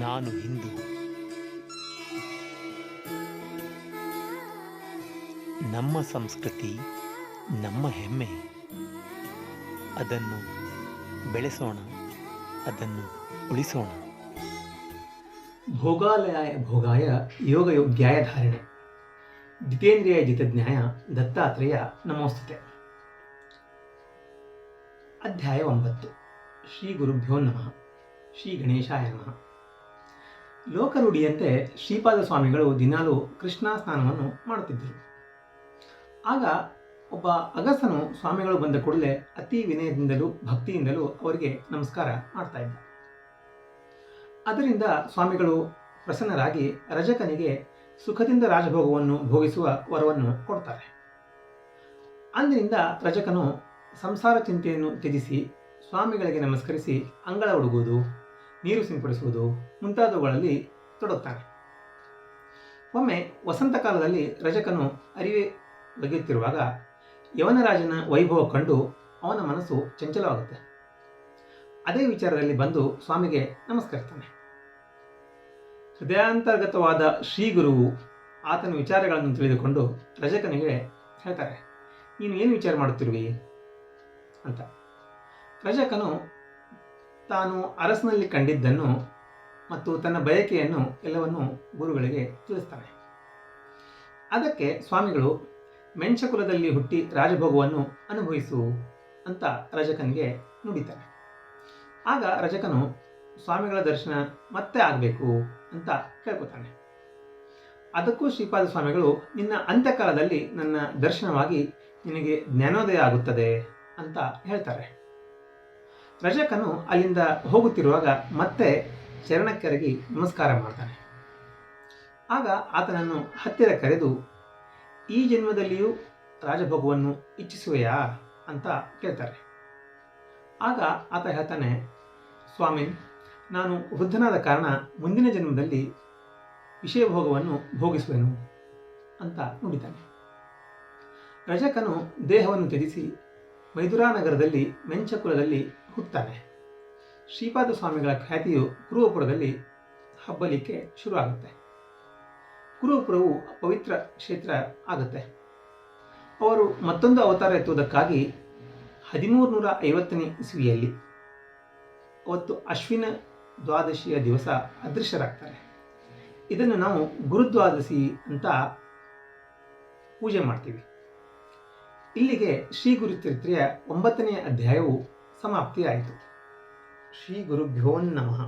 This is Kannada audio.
ನಾನು ಹಿಂದೂ. ನಮ್ಮ ಸಂಸ್ಕೃತಿ, ನಮ್ಮ ಹೆಮ್ಮೆ. ಅದನ್ನು ಬೆಳೆಸೋಣ, ಅದನ್ನು ಉಳಿಸೋಣ. ಭೋಗಾಲಯ, ಭೋಗಾಯ ಯೋಗಯೋಗ್ಯಾಯ ಧಾರಣೆ. ಜಿತೇಂದ್ರಿಯ ಜಿತಜ್ಞಾಯ ದತ್ತಾತ್ರೇಯ ನಮೋಸ್ತುತೆ. ಅಧ್ಯಾಯ ಒಂಬತ್ತು. ಶ್ರೀ ಗುರುಭ್ಯೋ ನಮಃ. ಶ್ರೀ ಗಣೇಶಾಯ ನಮಃ. ಲೋಕರೂಢಿಯಂತೆ ಶ್ರೀಪಾದ ಸ್ವಾಮಿಗಳು ದಿನಾಲೂ ಕೃಷ್ಣ ಸ್ನಾನವನ್ನು ಮಾಡುತ್ತಿದ್ದರು. ಆಗ ಒಬ್ಬ ಅಗಸನು ಸ್ವಾಮಿಗಳು ಬಂದ ಕೂಡಲೇ ಅತಿ ವಿನಯದಿಂದಲೂ ಭಕ್ತಿಯಿಂದಲೂ ಅವರಿಗೆ ನಮಸ್ಕಾರ ಮಾಡ್ತಾ ಇದ್ದ. ಅದರಿಂದ ಸ್ವಾಮಿಗಳು ಪ್ರಸನ್ನರಾಗಿ ರಜಕನಿಗೆ ಸುಖದಿಂದ ರಾಜಭೋಗವನ್ನು ಭೋಗಿಸುವ ವರವನ್ನು ಕೊಡ್ತಾರೆ. ಅಂದಿನಿಂದ ರಜಕನು ಸಂಸಾರ ಚಿಂತೆಯನ್ನು ತ್ಯಜಿಸಿ ಸ್ವಾಮಿಗಳಿಗೆ ನಮಸ್ಕರಿಸಿ ಅಂಗಳ ಹುಡುಗುವುದು ನೀರು ಸಿಂಪಡಿಸುವುದು ಮುಂತಾದವುಗಳಲ್ಲಿ ತೊಡಗುತ್ತಾರೆ. ಒಮ್ಮೆ ವಸಂತ ಕಾಲದಲ್ಲಿ ರಜಕನು ಅರಿವೆ ಬಗೆಯುತ್ತಿರುವಾಗ ಯವನರಾಜನ ವೈಭವ ಕಂಡು ಅವನ ಮನಸ್ಸು ಚಂಚಲವಾಗುತ್ತೆ. ಅದೇ ವಿಚಾರದಲ್ಲಿ ಬಂದು ಸ್ವಾಮಿಗೆ ನಮಸ್ಕರಿಸ್ತಾನೆ. ಹೃದಯಾಂತರ್ಗತವಾದ ಶ್ರೀಗುರುವು ಆತನ ವಿಚಾರಗಳನ್ನು ತಿಳಿದುಕೊಂಡು ರಜಕನಿಗೆ ಹೇಳ್ತಾರೆ, ನೀನು ಏನು ವಿಚಾರ ಮಾಡುತ್ತಿರುವಿ? ಅಂತ. ರಜಕನು ತಾನು ಅರಸನಲ್ಲಿ ಕಂಡಿದ್ದನ್ನು ಮತ್ತು ತನ್ನ ಬಯಕೆಯನ್ನು ಎಲ್ಲವನ್ನು ಗುರುಗಳಿಗೆ ತಿಳಿಸ್ತಾನೆ ಅದಕ್ಕೆ ಸ್ವಾಮಿಗಳು, ಮೆಂಚಕುಲದಲ್ಲಿ ಹುಟ್ಟಿ ರಾಜಭೋಗವನ್ನು ಅನುಭವಿಸು ಅಂತ ರಜಕನಿಗೆ ನುಡಿತಾನೆ ಆಗ ರಜಕನು, ಸ್ವಾಮಿಗಳ ದರ್ಶನ ಮತ್ತೆ ಆಗಬೇಕು ಅಂತ ಕೇಳ್ಕೊತಾನೆ. ಅದಕ್ಕೂ ಶ್ರೀಪಾದ ಸ್ವಾಮಿಗಳು, ನಿನ್ನ ಅಂತ್ಯಕಾಲದಲ್ಲಿ ನನ್ನ ದರ್ಶನವಾಗಿ ನಿನಗೆ ಜ್ಞಾನೋದಯ ಆಗುತ್ತದೆ ಅಂತ ಹೇಳ್ತಾರೆ. ರಜಕನು ಅಲ್ಲಿಂದ ಹೋಗುತ್ತಿರುವಾಗ ಮತ್ತೆ ಚರಣಕ್ಕೆರಗಿ ನಮಸ್ಕಾರ ಮಾಡ್ತಾನೆ. ಆಗ ಆತನನ್ನು ಹತ್ತಿರ ಕರೆದು, ಈ ಜನ್ಮದಲ್ಲಿಯೂ ರಾಜಭೋಗವನ್ನು ಇಚ್ಛಿಸುವೆಯಾ? ಅಂತ ಕೇಳ್ತಾರೆ. ಆಗ ಆತ ಹೇಳ್ತಾನೆ, ಸ್ವಾಮಿ, ನಾನು ವೃದ್ಧನಾದ ಕಾರಣ ಮುಂದಿನ ಜನ್ಮದಲ್ಲಿ ವಿಷಯ ಭೋಗವನ್ನು ಭೋಗಿಸುವೆನು, ಅಂತ ನುಡಿತಾನೆ. ರಜಕನು ದೇಹವನ್ನು ತ್ಯಜಿಸಿ ಮೈದುರಾ ನಗರದಲ್ಲಿ ಮೆಂಚಕುಲದಲ್ಲಿ ಹುಟ್ಟುತ್ತಾನೆ. ಶ್ರೀಪಾದ ಸ್ವಾಮಿಗಳ ಖ್ಯಾತಿಯು ಕುರುವಪುರದಲ್ಲಿ ಹಬ್ಬಲಿಕ್ಕೆ ಶುರುವಾಗುತ್ತೆ. ಕುರುವಪುರವು ಪವಿತ್ರ ಕ್ಷೇತ್ರ ಆಗುತ್ತೆ. ಅವರು ಮತ್ತೊಂದು ಅವತಾರ ಎತ್ತುವುದಕ್ಕಾಗಿ ಹದಿಮೂರು ನೂರ ಐವತ್ತನೇ ಇಸ್ವಿಯಲ್ಲಿ ಅವತ್ತು ಅಶ್ವಿನ ದ್ವಾದಶಿಯ ದಿವಸ ಅದೃಶ್ಯರಾಗ್ತಾರೆ. ಇದನ್ನು ನಾವು ಗುರುದ್ವಾದಶಿ ಅಂತ ಪೂಜೆ ಮಾಡ್ತೀವಿ. ಇಲ್ಲಿಗೆ ಶ್ರೀ ಗುರುಚರಿತ್ರೆಯ ಒಂಬತ್ತನೆಯ ಅಧ್ಯಾಯವು ಸಮಾಪ್ತಿಯಾಯಿತು ಶ್ರೀ ಗುರುಭ್ಯೋ ನಮಃ